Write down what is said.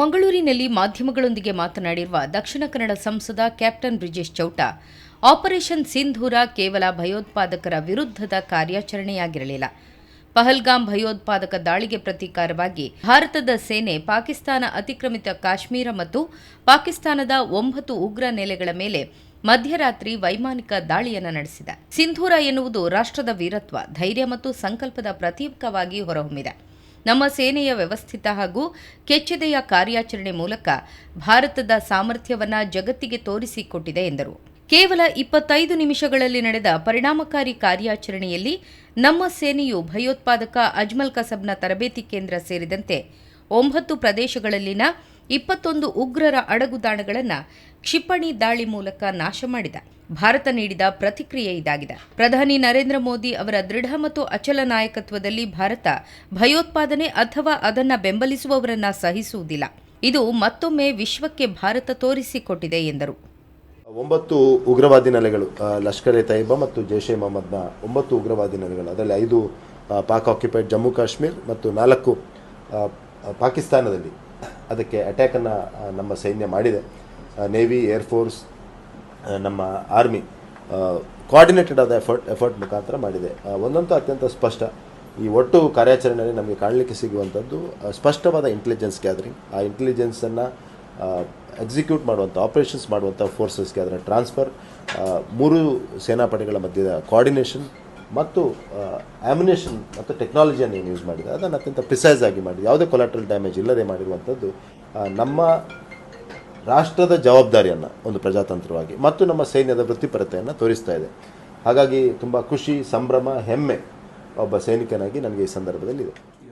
ಮಂಗಳೂರಿನಲ್ಲಿ ಮಾಧ್ಯಮಗಳೊಂದಿಗೆ ಮಾತನಾಡಿರುವ ದಕ್ಷಿಣ ಕನ್ನಡ ಸಂಸದ ಕ್ಯಾಪ್ಟನ್ ಬ್ರಿಜೇಶ್ ಚೌಟ, ಆಪರೇಷನ್ ಸಿಂಧೂರ ಕೇವಲ ಭಯೋತ್ಪಾದಕರ ವಿರುದ್ಧದ ಕಾರ್ಯಾಚರಣೆಯಾಗಿರಲಿಲ್ಲ. ಪಹಲ್ಗಾಮ್ ಭಯೋತ್ಪಾದಕ ದಾಳಿಗೆ ಪ್ರತೀಕಾರವಾಗಿ ಭಾರತದ ಸೇನೆ ಪಾಕಿಸ್ತಾನ ಅತಿಕ್ರಮಿತ ಕಾಶ್ಮೀರ ಮತ್ತು ಪಾಕಿಸ್ತಾನದ ಒಂಬತ್ತು ಉಗ್ರ ನೆಲೆಗಳ ಮೇಲೆ ಮಧ್ಯರಾತ್ರಿ ವೈಮಾನಿಕ ದಾಳಿಯನ್ನು ನಡೆಸಿದೆ. ಸಿಂಧೂರ ಎನ್ನುವುದು ರಾಷ್ಟ್ರದ ವೀರತ್ವ, ಧೈರ್ಯ ಮತ್ತು ಸಂಕಲ್ಪದ ಪ್ರತೀಕವಾಗಿ ಹೊರಹೊಮ್ಮಿದೆ. ನಮ್ಮ ಸೇನೆಯ ವ್ಯವಸ್ಥಿತ ಹಾಗೂ ಕೆಚ್ಚೆದೆಯ ಕಾರ್ಯಾಚರಣೆ ಮೂಲಕ ಭಾರತದ ಸಾಮರ್ಥ್ಯವನ್ನು ಜಗತ್ತಿಗೆ ತೋರಿಸಿಕೊಟ್ಟಿದೆ ಎಂದರು. ಕೇವಲ ಇಪ್ಪತ್ತೈದು ನಿಮಿಷಗಳಲ್ಲಿ ನಡೆದ ಪರಿಣಾಮಕಾರಿ ಕಾರ್ಯಾಚರಣೆಯಲ್ಲಿ ನಮ್ಮ ಸೇನೆಯು ಭಯೋತ್ಪಾದಕ ಅಜ್ಮಲ್ ಕಸಬ್ನ ತರಬೇತಿ ಕೇಂದ್ರ ಸೇರಿದಂತೆ ಒಂಬತ್ತು ಪ್ರದೇಶಗಳಲ್ಲಿನ ಇಪ್ಪತ್ತೊಂದು ಉಗ್ರರ ಅಡಗುದಾಣಗಳನ್ನು ಕ್ಷಿಪಣಿ ದಾಳಿ ಮೂಲಕ ನಾಶ ಮಾಡಿದ. ಭಾರತ ನೀಡಿದ ಪ್ರತಿಕ್ರಿಯೆ ಇದಾಗಿದೆ. ಪ್ರಧಾನಿ ನರೇಂದ್ರ ಮೋದಿ ಅವರ ದೃಢ ಮತ್ತು ಅಚಲ ನಾಯಕತ್ವದಲ್ಲಿ ಭಾರತ ಭಯೋತ್ಪಾದನೆ ಅಥವಾ ಅದನ್ನು ಬೆಂಬಲಿಸುವವರನ್ನ ಸಹಿಸುವುದಿಲ್ಲ. ಇದು ಮತ್ತೊಮ್ಮೆ ವಿಶ್ವಕ್ಕೆ ಭಾರತ ತೋರಿಸಿಕೊಟ್ಟಿದೆ ಎಂದರು. ಒಂಬತ್ತು ಉಗ್ರವಾದಿ ನೆಲೆಗಳು ಲಷ್ಕರ್ ಎ ತೈಬಾ ಮತ್ತು ಜೈಷ್ ಎ ಮೊಹಮ್ಮದ್ನ ಒಂಬತ್ತು ಉಗ್ರವಾದಿ ನೆಲೆಗಳು. ಅದರಲ್ಲಿ ಐದು ಪಾಕ್ ಆಕ್ಯುಪೈಡ್ ಜಮ್ಮು ಕಾಶ್ಮೀರ್ ಮತ್ತು ನಾಲ್ಕು ಪಾಕಿಸ್ತಾನದಲ್ಲಿ. ಅದಕ್ಕೆ ಅಟ್ಯಾಕನ್ನು ನಮ್ಮ ಸೈನ್ಯ ಮಾಡಿದೆ. ನೇವಿ ಏರ್ಫೋರ್ಸ್ ನಮ್ಮ ಆರ್ಮಿ ಕೋಆರ್ಡಿನೇಟೆಡ್ ಆದ ಎಫರ್ಟ್ ಎಫರ್ಟ್ ಮುಖಾಂತರ ಮಾಡಿದೆ. ಒಂದಂತೂ ಅತ್ಯಂತ ಸ್ಪಷ್ಟ. ಈ ಒಟ್ಟು ಕಾರ್ಯಾಚರಣೆಯಲ್ಲಿ ನಮಗೆ ಕಾಣಲಿಕ್ಕೆ ಸಿಗುವಂಥದ್ದು ಸ್ಪಷ್ಟವಾದ ಇಂಟೆಲಿಜೆನ್ಸ್ ಗ್ಯಾದರಿಂಗ್ ಆ ಇಂಟೆಲಿಜೆನ್ಸನ್ನು ಎಕ್ಸಿಕ್ಯೂಟ್ ಮಾಡುವಂಥ ಆಪರೇಷನ್ಸ್ ಮಾಡುವಂಥ ಫೋರ್ಸಸ್ಗೆ ಅದರ ಟ್ರಾನ್ಸ್ಫರ್ ಮೂರು ಸೇನಾಪಡೆಗಳ ಮಧ್ಯದ ಕೋಆರ್ಡಿನೇಷನ್ ಮತ್ತು ಆ್ಯಮಿನೇಷನ್ ಮತ್ತು ಟೆಕ್ನಾಲಜಿಯನ್ನು ಏನು ಯೂಸ್ ಮಾಡಿದೆ ಅದನ್ನು ಅತ್ಯಂತ ಪ್ರಿಸೈಸ್ ಆಗಿ ಮಾಡಿ. ಯಾವುದೇ ಕೊಲಾಟ್ರಲ್ ಡ್ಯಾಮೇಜ್ ಇಲ್ಲದೆ ಮಾಡಿರುವಂಥದ್ದು ನಮ್ಮ ರಾಷ್ಟ್ರದ ಜವಾಬ್ದಾರಿಯನ್ನು ಒಂದು ಪ್ರಜಾತಂತ್ರವಾಗಿ ಮತ್ತು ನಮ್ಮ ಸೈನ್ಯದ ವೃತ್ತಿಪರತೆಯನ್ನು ತೋರಿಸ್ತಾ ಇದೆ. ಹಾಗಾಗಿ ತುಂಬ ಖುಷಿ, ಸಂಭ್ರಮ, ಹೆಮ್ಮೆ ಒಬ್ಬ ಸೈನಿಕನಾಗಿ ನನಗೆ ಈ ಸಂದರ್ಭದಲ್ಲಿ ಇದೆ.